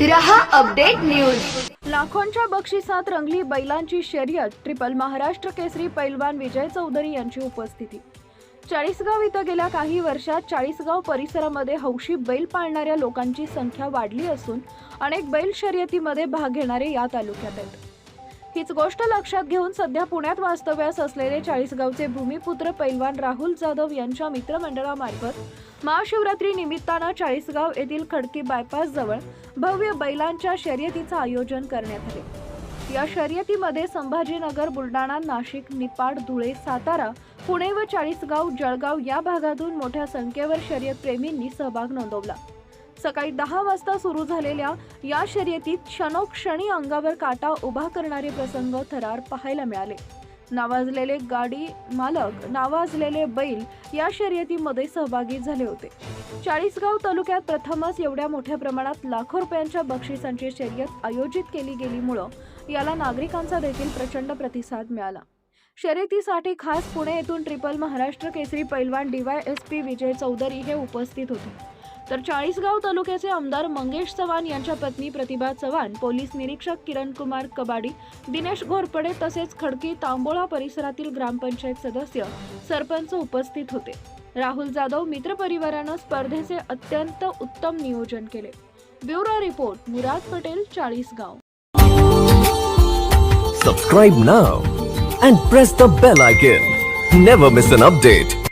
रहा update news. लाखोंच्या बक्षिसात रंगली बैलांची शर्यत ट्रिपल महाराष्ट्र केसरी पैलवान विजय चौधरी यांची उपस्थिती. चाळीसगाव इथं गेल्या काही वर्षात चाळीसगाव परिसरामध्ये हौशी बैल पाळणाऱ्या लोकांची संख्या वाढली असून अनेक बैल शर्यतीमध्ये भाग घेणारे या तालुक्यात आहेत. हीच गोष्ट लक्षात घेऊन सध्या पुण्यात वास्तव्यास असलेले चाळीसगावचे भूमिपुत्र पैलवान राहुल जाधव यांच्या मित्रमंडळामार्फत महाशिवरात्री निमित्तानं चाळीसगाव येथील खडकी बायपास जवळ भव्य बैलांच्या शर्यतीचं आयोजन करण्यात आले. या शर्यतीमध्ये संभाजीनगर बुलढाणा नाशिक निपाड धुळे सातारा पुणे व चाळीसगाव जळगाव या भागातून मोठ्या संख्येवर शर्यतप्रेमींनी सहभाग नोंदवला. सकाळी दहा वाजता सुरू झालेल्या या शर्यतीत क्षणोक्षणी अंगावर काटा उभा करणारे प्रसंग थरार पाहायला मिळाले. नावाजलेले गाडी मालक नावाजलेले बैल या शर्यतीमध्ये सहभागी झाले होते. चाळीसगाव तालुक्यात प्रथमच एवढ्या मोठ्या प्रमाणात लाखो रुपयांच्या बक्षिसांची शर्यत आयोजित केली गेलीमुळं याला नागरिकांचा देखील प्रचंड प्रतिसाद मिळाला. शर्यतीसाठी खास पुणे येथून ट्रिपल महाराष्ट्र केसरी पैलवान D Y S P Vijay Chaudhari हे उपस्थित होते. तर चाळीसगाव तालुक्याचे आमदार मंगेश चव्हाण यांच्या पत्नी प्रतिभा चव्हाण पोलीस निरीक्षक किरण कुमार कबाडी दिनेश घोरपडे तसेच खडकी तांबोळा परिसरातील ग्रामपंचायत सदस्य सरपंच उपस्थित होते. राहुल जाधव मित्र परिवारानं स्पर्धेचे अत्यंत उत्तम नियोजन केले. Bureau report Murad Patel Chalisgaon. Subscribe now and press the bell icon never miss an update